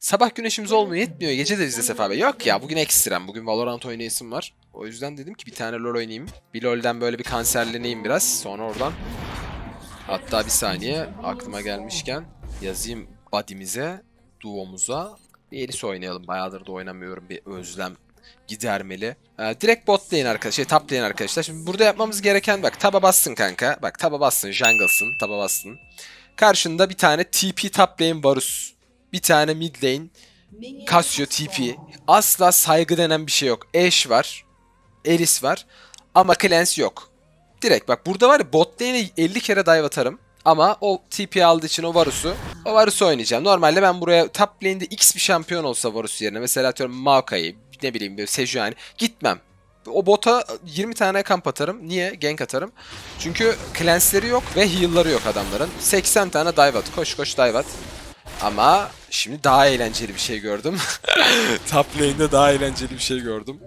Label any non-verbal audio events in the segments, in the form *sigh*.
Sabah güneşimiz olmuyor yetmiyor. Gece de bizde Sefa Bey. Yok ya bugün ekstrem. Bugün Valorant oynayasım var. O yüzden dedim ki bir tane LoL oynayayım. Bir LoL'den böyle bir kanserleneyim biraz. Sonra oradan. Hatta bir saniye aklıma gelmişken yazayım body'mize, duomuza. Bir Elis oynayalım. Bayağıdır da oynamıyorum. Bir özlem gidermeli. Ee, direkt bot lane arkadaşlar. Şey, top lane arkadaşlar. Şimdi burada yapmamız gereken bak taba bassın kanka. Bak taba bassın. Jungle'sın. Taba bassın. Karşında bir tane TP top lane Varus. Bir tane mid lane Casio TP. Asla saygı denen bir şey yok. Ashe var. Eris var. Ama Clans yok. Direkt bak burada var ya bot lane'e 50 kere dive atarım. Ama o TP aldığı için o Varus'u, o Varus'u oynayacağım. Normalde ben buraya top lane'de X bir şampiyon olsa Varus yerine. Mesela atıyorum Maokai'yi, ne bileyim Sejuani. Gitmem. O bota 20 tane kamp atarım. Niye? Gank atarım. Çünkü clansleri yok ve heal'ları yok adamların. 80 tane dive at. Koş koş dive at. Ama şimdi daha eğlenceli bir şey gördüm. *laughs* Top lane'de daha eğlenceli bir şey gördüm.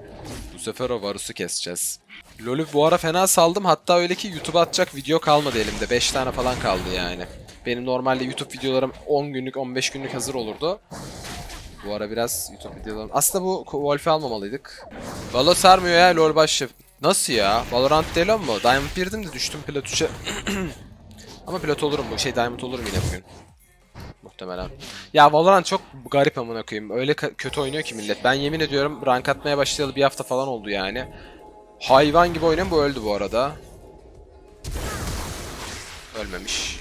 Bu sefer o Varus'u keseceğiz. LoL'ü bu ara fena saldım. Hatta öyle ki YouTube'a atacak video kalmadı elimde. 5 tane falan kaldı yani. Benim normalde YouTube videolarım 10 günlük 15 günlük hazır olurdu. Bu ara biraz YouTube videolarım... Aslında bu Wolf'ü almamalıydık. Valo sarmıyor ya LoL başı. Nasıl ya? Valorant değil mu? Diamond 1'dim de düştüm Plat *clears throat* 3'e. Ama Plat olurum bu. Şey Diamond olurum yine bugün. Muhtemelen. Ya Valorant çok garip amına koyayım. Öyle kötü oynuyor ki millet. Ben yemin ediyorum rank atmaya başlayalı bir hafta falan oldu yani. Hayvan gibi oynayan bu öldü bu arada. Ölmemiş.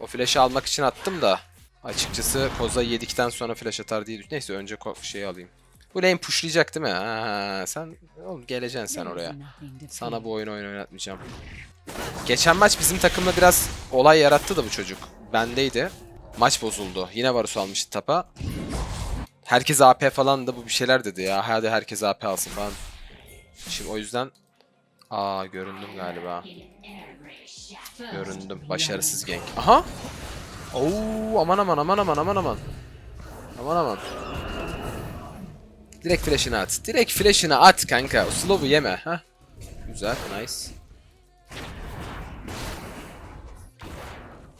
O flash'ı almak için attım da. Açıkçası Koza yedikten sonra flash atar diye Neyse önce şeyi alayım. Bu lane pushlayacak değil mi? Ha, sen oğlum geleceksin sen oraya. Sana bu oyunu oyun oynatmayacağım. Geçen maç bizim takımda biraz olay yarattı da bu çocuk. Bendeydi. Maç bozuldu. Yine Varus almıştı tapa. Herkes AP falan da bu bir şeyler dedi ya. Hadi herkes AP alsın falan. Şimdi o yüzden... Aa göründüm galiba. Göründüm. Başarısız gank. Aha! Oo aman aman aman aman aman aman. Aman aman. Direkt flash'ını at. Direkt flash'ını at kanka. O slow'u yeme. ha. Güzel. Nice.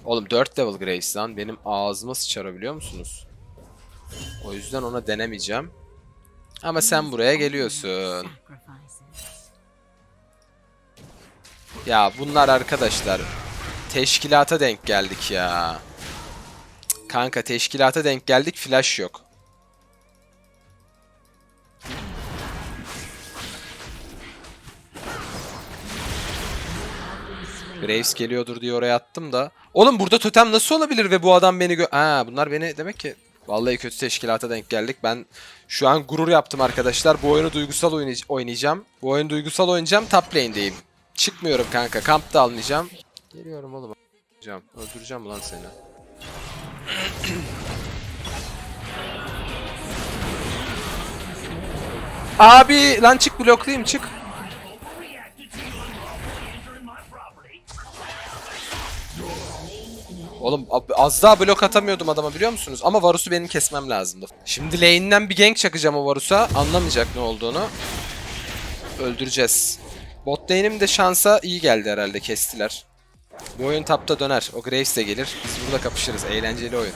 Oğlum 4 level Grace lan. Benim ağzıma sıçar musunuz? O yüzden ona denemeyeceğim. Ama sen buraya geliyorsun. Ya bunlar arkadaşlar. Teşkilata denk geldik ya. Kanka teşkilata denk geldik. Flash yok. Graves geliyordur diye oraya attım da. Oğlum burada totem nasıl olabilir ve bu adam beni gö... Ha bunlar beni demek ki vallahi kötü teşkilata denk geldik. Ben şu an gurur yaptım arkadaşlar. Bu oyunu duygusal oynay- oynayacağım. Bu oyunu duygusal oynayacağım. Top lane'deyim. Çıkmıyorum kanka. Kamp da almayacağım. Geliyorum oğlum. Öldüreceğim. Öldüreceğim ulan seni. *clears throat* Abi lan çık bloklayayım çık. Oğlum az daha blok atamıyordum adama biliyor musunuz? Ama Varus'u benim kesmem lazımdı. Şimdi lane'den bir gank çakacağım o Varus'a. Anlamayacak ne olduğunu. Öldüreceğiz. Bot lane'im de şansa iyi geldi herhalde kestiler. Bu oyun tapta döner. O Graves de gelir. Biz burada kapışırız. Eğlenceli oyun.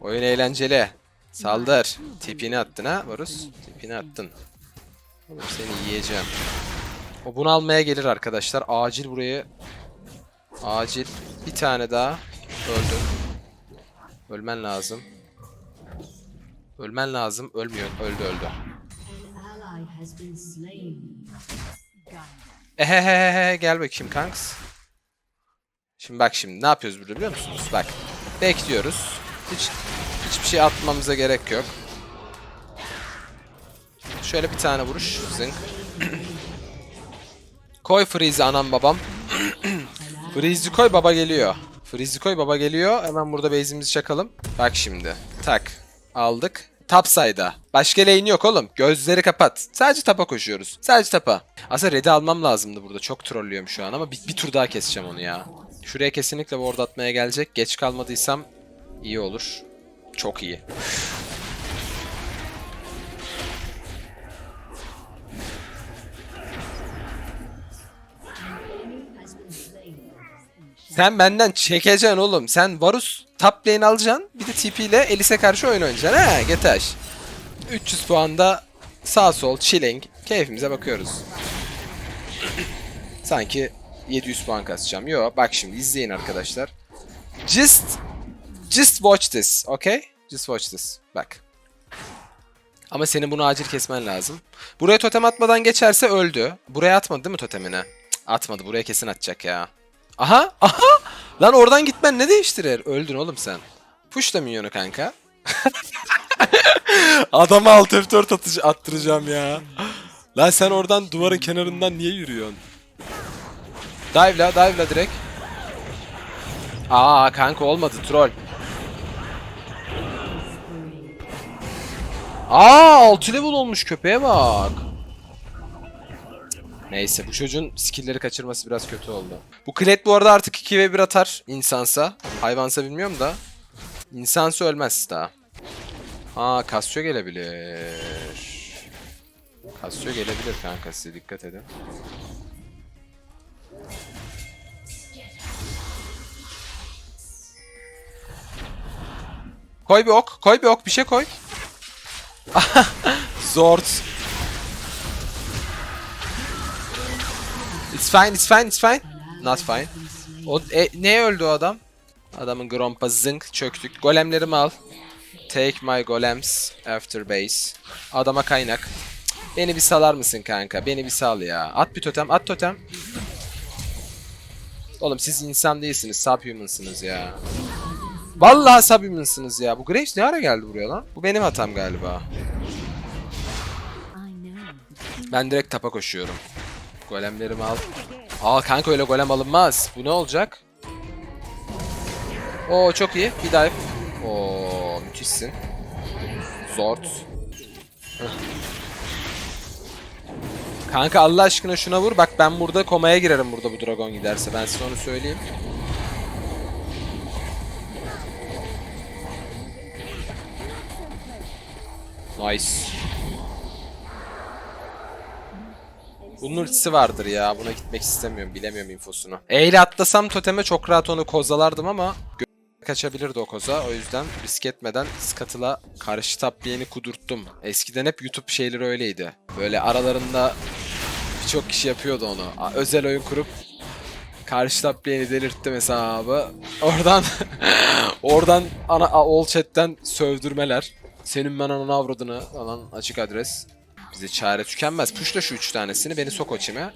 Oyun eğlenceli. Saldır. Tipini attın ha Varus. Tipini attın. Oğlum seni yiyeceğim. O bunu almaya gelir arkadaşlar. Acil burayı. Acil. Bir tane daha. Öldü. Ölmen lazım. Ölmen lazım. Ölmüyor. Öldü öldü. Ehehehe gel bakayım kanks. Şimdi bak şimdi ne yapıyoruz burada biliyor musunuz? Bak bekliyoruz. Hiç hiçbir şey atmamıza gerek yok. Şöyle bir tane vuruş. Zınk. *clears throat* koy Freeze'i anam babam. *clears throat* Freeze'i koy baba geliyor. Freeze'i koy baba geliyor. Hemen burada base'imizi çakalım. Bak şimdi. Tak. Aldık. Topside'a. Başka lane yok oğlum. Gözleri kapat. Sadece tapa koşuyoruz. Sadece tapa. Aslında red'i almam lazımdı burada. Çok trollüyorum şu an ama bir, bir tur daha keseceğim onu ya. Şuraya kesinlikle ward atmaya gelecek. Geç kalmadıysam iyi olur. Çok iyi. Sen benden çekeceksin oğlum. Sen Varus top lane alacaksın. Bir de TP ile Elis'e karşı oyun oynayacaksın he Getaş. 300 puanda sağ sol chilling keyfimize bakıyoruz. Sanki 700 puan kasacağım. Yo bak şimdi izleyin arkadaşlar. Just just watch this, okay? Just watch this. Bak. Ama senin bunu acil kesmen lazım. Buraya totem atmadan geçerse öldü. Buraya atmadı değil mi totemini? Cık, atmadı. Buraya kesin atacak ya. Aha! Aha! Lan oradan gitmen ne değiştirir? Öldün oğlum sen. Push da minyonu kanka. *laughs* Adama alt F4 atıcı, attıracağım ya. Lan sen oradan duvarın kenarından niye yürüyorsun? Dive'la, dive'la direkt. Aa kanka olmadı troll. Aa 6 level olmuş köpeğe bak. Neyse bu çocuğun skill'leri kaçırması biraz kötü oldu. Bu Kled bu arada artık 2 ve 1 atar insansa. Hayvansa bilmiyorum da. İnsansa ölmez daha. Ha Casio gelebilir. Casio gelebilir kanka size dikkat edin. Koy bir ok, koy bir ok, bir şey koy. *laughs* Zord. It's fine, it's fine, it's fine. Not fine. O e, neye öldü o adam? Adamın grompa zınk çöktük. Golemlerimi al. Take my golems after base. Adama kaynak. Beni bir salar mısın kanka? Beni bir sal ya. At bir totem, at totem. Oğlum siz insan değilsiniz, subhumansınız ya. Vallahi subhumansınız ya. Bu Graves ne ara geldi buraya lan? Bu benim hatam galiba. Ben direkt tapa koşuyorum. Golemlerimi al. Aa kanka öyle golem alınmaz. Bu ne olacak? Oo çok iyi. Bir dive. Oo müthişsin. Zord. Kanka Allah aşkına şuna vur. Bak ben burada komaya girerim burada bu dragon giderse. Ben size onu söyleyeyim. Nice. Bunun ultisi vardır ya. Buna gitmek istemiyorum. Bilemiyorum infosunu. E atlasam toteme çok rahat onu kozalardım ama kaçabilirdi o koza. O yüzden risk etmeden Scuttle'a karşı top lane'i kudurttum. Eskiden hep YouTube şeyleri öyleydi. Böyle aralarında birçok kişi yapıyordu onu. Özel oyun kurup karşı top lane'i delirttim hesabı. Oradan *laughs* oradan ana all chat'ten sövdürmeler. Senin ben ananı avradını falan açık adres. Bize çare tükenmez. Puşla şu üç tanesini beni sok o çime.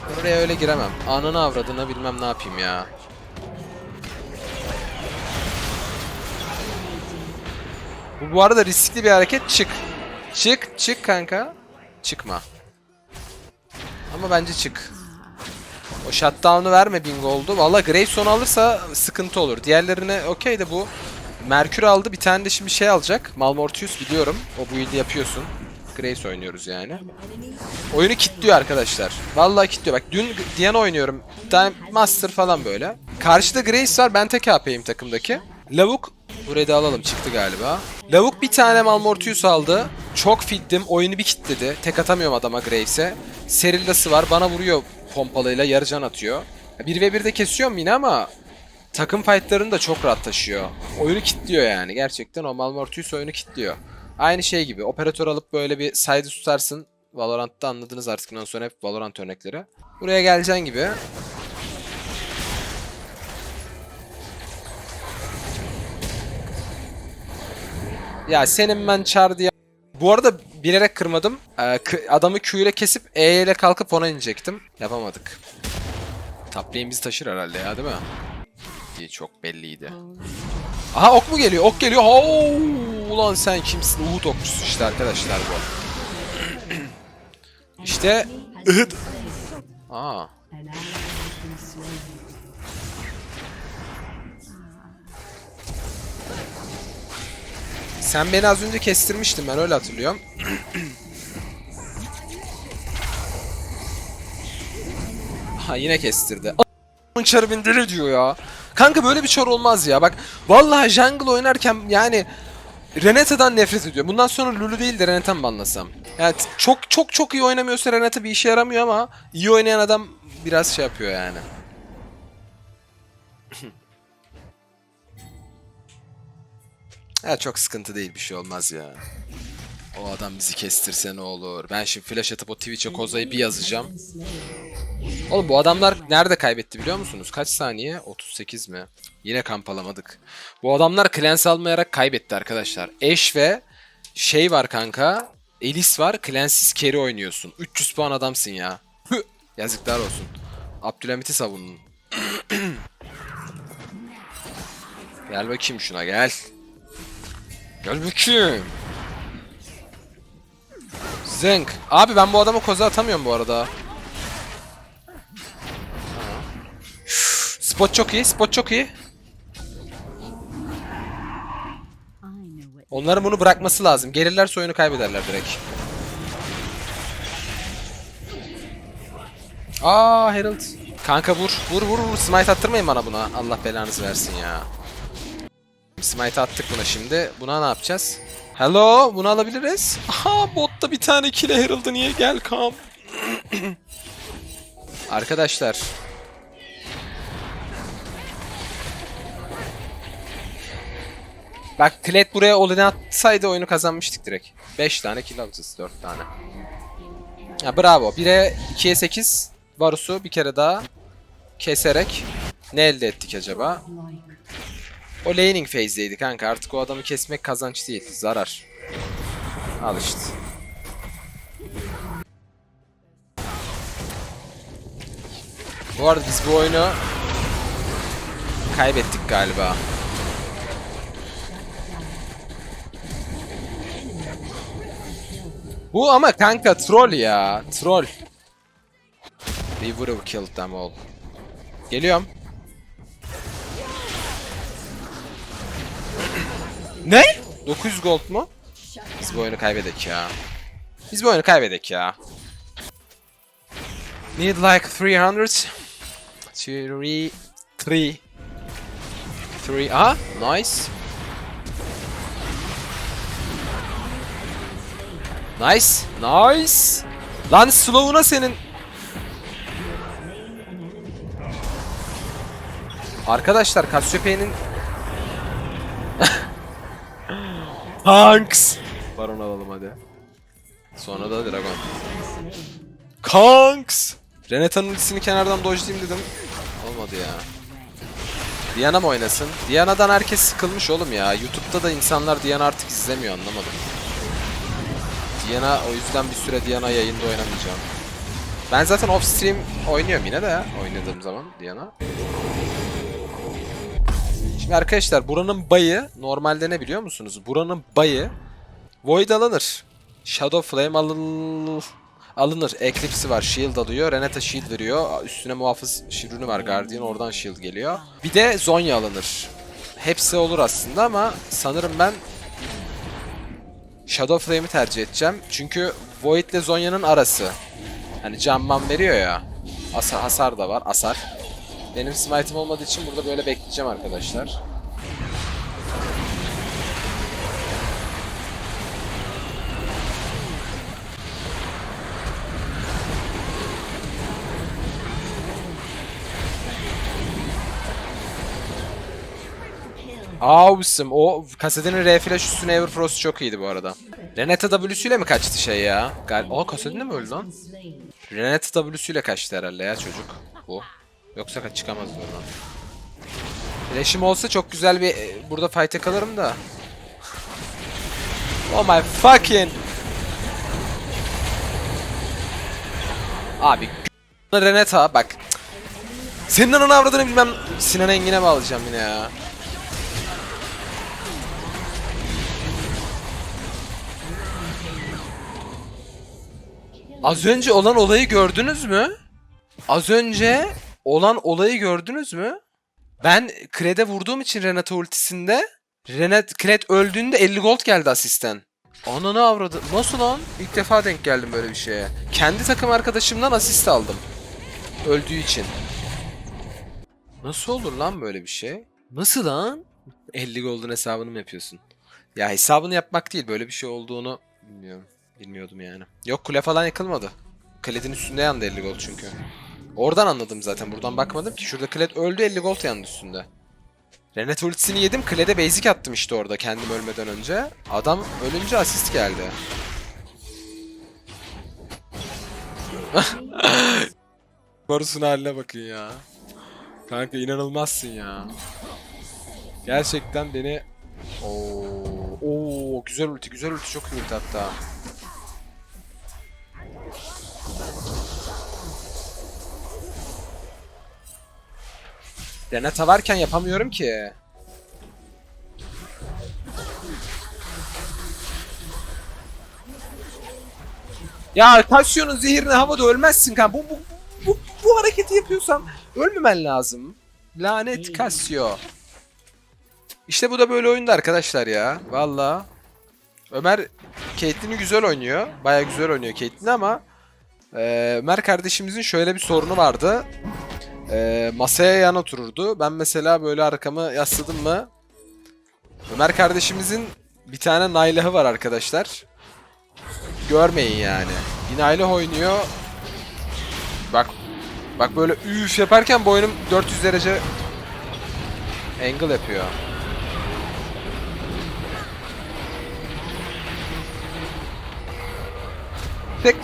Ben Oraya öyle giremem. Ananı avradını bilmem ne yapayım ya. Bu, bu arada riskli bir hareket. Çık. Çık. Çık kanka. Çıkma. Ama bence çık. O shutdown'u verme bingo oldu. Valla Graveson alırsa sıkıntı olur. Diğerlerine okey de bu Merkür aldı. Bir tane de şimdi şey alacak. Malmortius biliyorum. O build'i yapıyorsun. Graves oynuyoruz yani. Oyunu kilitliyor arkadaşlar. Vallahi kilitliyor. Bak dün Diana oynuyorum. Bir tane Master falan böyle. Karşıda Graves var. Ben tek AP'yim takımdaki. Lavuk Burayı da alalım çıktı galiba. Lavuk bir tane Malmortius aldı. Çok fittim. Oyunu bir kilitledi. Tek atamıyorum adama Graves'e. Serildası var. Bana vuruyor pompalıyla. Yarı can atıyor. 1v1'de kesiyorum yine ama takım fightlarını da çok rahat taşıyor. Oyunu kilitliyor yani. Gerçekten o Malmortius oyunu kilitliyor. Aynı şey gibi. Operatör alıp böyle bir side tutarsın. Valorant'ta anladınız artık bundan sonra hep Valorant örnekleri. Buraya geleceğin gibi. Ya senin ben çar diye... Bu arada bilerek kırmadım. Ee, adamı Q ile kesip E ile kalkıp ona inecektim. Yapamadık. Top bizi taşır herhalde ya değil mi? Çok belliydi. Aha ok mu geliyor? Ok geliyor. Oo, ulan sen kimsin? Uğut okçusu işte arkadaşlar bu. *clears throat* işte ıhıt. Aa. Sen beni az önce kestirmiştin ben öyle hatırlıyorum. *clears throat* ha yine kestirdi. A**ın çarı beni deli diyor ya. Kanka böyle bir çar olmaz ya. Bak vallahi jungle oynarken yani Renata'dan nefret ediyor. Bundan sonra Lulu değil de Renata mı banlasam? Yani çok çok çok iyi oynamıyorsa Renata bir işe yaramıyor ama iyi oynayan adam biraz şey yapıyor yani. *laughs* Ya çok sıkıntı değil bir şey olmaz ya. O adam bizi kestirse ne olur. Ben şimdi flash atıp o Twitch'e Koza'yı bir yazacağım. Oğlum bu adamlar nerede kaybetti biliyor musunuz? Kaç saniye? 38 mi? Yine kamp alamadık. Bu adamlar Clans almayarak kaybetti arkadaşlar. Ashe ve şey var kanka. Elis var. Clansiz carry oynuyorsun. 300 puan adamsın ya. Yazıklar olsun. Abdülhamit'i savunun. *clears throat* gel bakayım şuna gel. Gel bakayım. Zınk. Abi ben bu adama koza atamıyorum bu arada. Spot çok iyi, spot çok iyi. Onların bunu bırakması lazım. Gelirlerse oyunu kaybederler direkt. Aa Herald. Kanka vur. Vur vur vur. Smite attırmayın bana buna. Allah belanızı versin ya. Smite attık buna şimdi. Buna ne yapacağız? Hello. Bunu alabiliriz. Aha botta bir tane kile Herald'ı niye gel kam. *clears throat* Arkadaşlar. Bak Kled buraya Olin'i atsaydı oyunu kazanmıştık direkt. 5 tane kill alacağız 4 tane. Ya bravo. 1'e 2'ye 8 Varus'u bir kere daha keserek ne elde ettik acaba? O laning phase'deydi kanka. Artık o adamı kesmek kazanç değil. Zarar. Al işte. Bu arada biz bu oyunu kaybettik galiba. Bu ama kanka troll ya. Troll. We would have killed them all. Geliyorum. Ne? 900 gold mu? Biz bu oyunu kaybedek ya. Biz bu oyunu kaybedek ya. Need like 300. 3 3 3 Ah, nice. Nice. Nice. Lan slow'una senin. Arkadaşlar Cassiopeia'nın Kanks. *laughs* Baron alalım hadi. Sonra da Dragon. Kanks. Renata'nın ultisini kenardan dojlayayım dedim. Olmadı ya. Diana mı oynasın? Diana'dan herkes sıkılmış oğlum ya. YouTube'da da insanlar Diana artık izlemiyor anlamadım. Diana o yüzden bir süre Diana yayında oynamayacağım. Ben zaten off stream oynuyorum yine de ya. Oynadığım zaman Diana. Şimdi arkadaşlar buranın bayı normalde ne biliyor musunuz? Buranın bayı Void alınır. Shadow Flame alınır. Alınır. Eclipse'i var. Shield alıyor. Renata Shield veriyor. Üstüne muhafız şirünü var. Guardian oradan Shield geliyor. Bir de Zonya alınır. Hepsi olur aslında ama sanırım ben Shadow Flame'i tercih edeceğim. Çünkü Void ile Zonya'nın arası. Hani canman veriyor ya. Hasar, hasar da var. Asar. Benim smite'ım olmadığı için burada böyle bekleyeceğim arkadaşlar. Awesome. O kasetinin R flash üstüne Everfrost çok iyiydi bu arada. Renata W'süyle mi kaçtı şey ya? Gal Aa kasetinde mi öldü lan? Renata W'süyle kaçtı herhalde ya çocuk. Bu. Yoksa kaç çıkamazdı oradan. Flash'im olsa çok güzel bir e, burada fight'e kalırım da. *laughs* Oh my fucking. Abi Renata bak. Senin ananı avradını bilmem. Sinan Engin'e bağlayacağım yine ya. Az önce olan olayı gördünüz mü? Az önce olan olayı gördünüz mü? Ben Kred'e vurduğum için Renata ultisinde Renat Kred öldüğünde 50 gold geldi asisten. Ananı avradı. Nasıl lan? İlk defa denk geldim böyle bir şeye. Kendi takım arkadaşımdan asist aldım. Öldüğü için. Nasıl olur lan böyle bir şey? Nasıl lan? 50 gold'un hesabını mı yapıyorsun? Ya hesabını yapmak değil böyle bir şey olduğunu bilmiyorum. Bilmiyordum yani. Yok kule falan yıkılmadı. Kledin üstünde yandı 50 gold çünkü. Oradan anladım zaten. Buradan bakmadım ki. Şurada Kled öldü 50 gold yandı üstünde. Renat ultisini yedim. Klede basic attım işte orada kendim ölmeden önce. Adam ölünce asist geldi. *laughs* Varus'un haline bakın ya. Kanka inanılmazsın ya. Gerçekten beni... Oo, oo güzel ulti, güzel ulti, çok iyi ulti hatta. Renata varken yapamıyorum ki. Ya Cassio'nun zehirine havada ölmezsin kan. Bu, bu, bu, bu hareketi yapıyorsan ölmemen lazım. Lanet Cassio. İşte bu da böyle oyunda arkadaşlar ya. Valla. Ömer Caitlyn'i güzel oynuyor. Baya güzel oynuyor Caitlyn ama e, Ömer kardeşimizin şöyle bir sorunu vardı. E, masaya yan otururdu. Ben mesela böyle arkamı yasladım mı Ömer kardeşimizin bir tane naylahı var arkadaşlar. Görmeyin yani. Bir naylah oynuyor. Bak bak böyle üf yaparken boynum 400 derece angle yapıyor. Tek.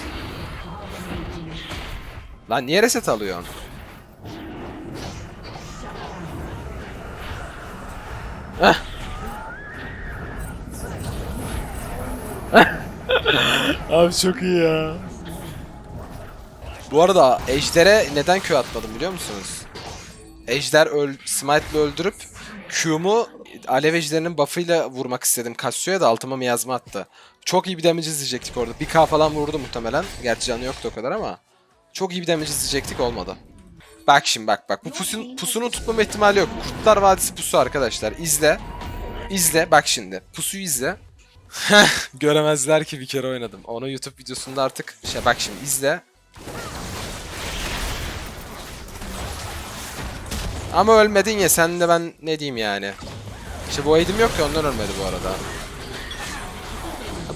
Lan niye reset alıyorsun? *laughs* Abi çok iyi ya. Bu arada Ejder'e neden Q atmadım biliyor musunuz? Ejder öl Smite'le öldürüp Q'mu Alev Ejder'inin buff'ıyla vurmak istedim Cassio'ya da altıma miyazma attı. Çok iyi bir damage izleyecektik orada. 1k falan vurdu muhtemelen. Gerçi canı yoktu o kadar ama. Çok iyi bir damage izleyecektik olmadı. Bak şimdi bak bak. Bu pusun, pusunun tutmama ihtimali yok. Kurtlar Vadisi pusu arkadaşlar. İzle. İzle. Bak şimdi. Pusuyu izle. *laughs* Göremezler ki bir kere oynadım. Onu YouTube videosunda artık şey bak şimdi izle. Ama ölmedin ya sen de ben ne diyeyim yani. İşte bu aidim yok ya ondan ölmedi bu arada.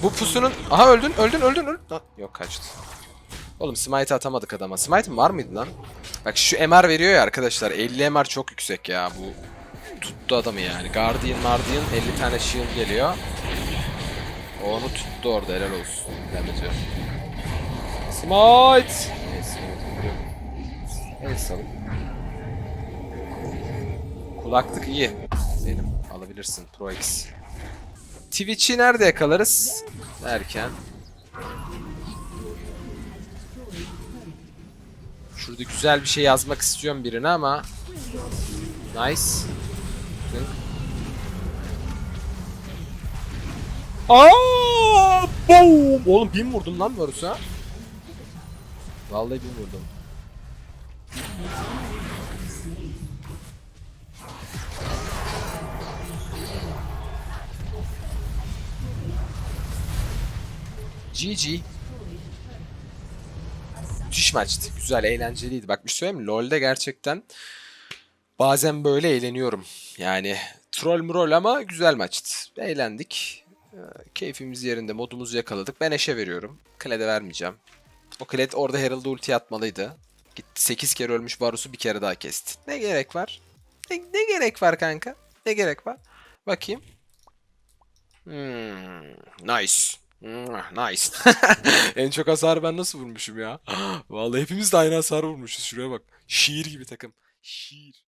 Bu pusunun... Aha öldün öldün öldün öldün. Yok kaçtı. Oğlum smite atamadık adama. Smite'ın var mıydı lan? Bak şu MR veriyor ya arkadaşlar. 50 MR çok yüksek ya bu. Tuttu adamı yani. Guardian Guardian 50 tane shield geliyor. Onu tuttu orada helal olsun. Damage'ı. Smite! Neyse. El salın. Kulaklık iyi. Benim. Alabilirsin. Pro X. Twitch'i nerede yakalarız? Derken. Şurada güzel bir şey yazmak istiyorum birine ama. Nice. Zınk. Aa! Boom! Oğlum bin vurdum lan Varus'a. Vallahi bin vurdum. GG. Müthiş maçtı. Güzel, eğlenceliydi. Bak bir şey söyleyeyim mi? LoL'de gerçekten bazen böyle eğleniyorum. Yani troll mrol ama güzel maçtı. Eğlendik. Ee, Keyfimiz yerinde, modumuzu yakaladık. Ben eşe veriyorum. Kled'e vermeyeceğim. O Kled orada Herald'a ulti atmalıydı. Gitti 8 kere ölmüş Varus'u bir kere daha kesti. Ne gerek var? Ne, ne gerek var kanka? Ne gerek var? Bakayım. Hmm, nice. Nice. *laughs* en çok hasar ben nasıl vurmuşum ya? *gasps* Vallahi hepimiz de aynı hasar vurmuşuz. Şuraya bak. Şiir gibi takım. Şiir.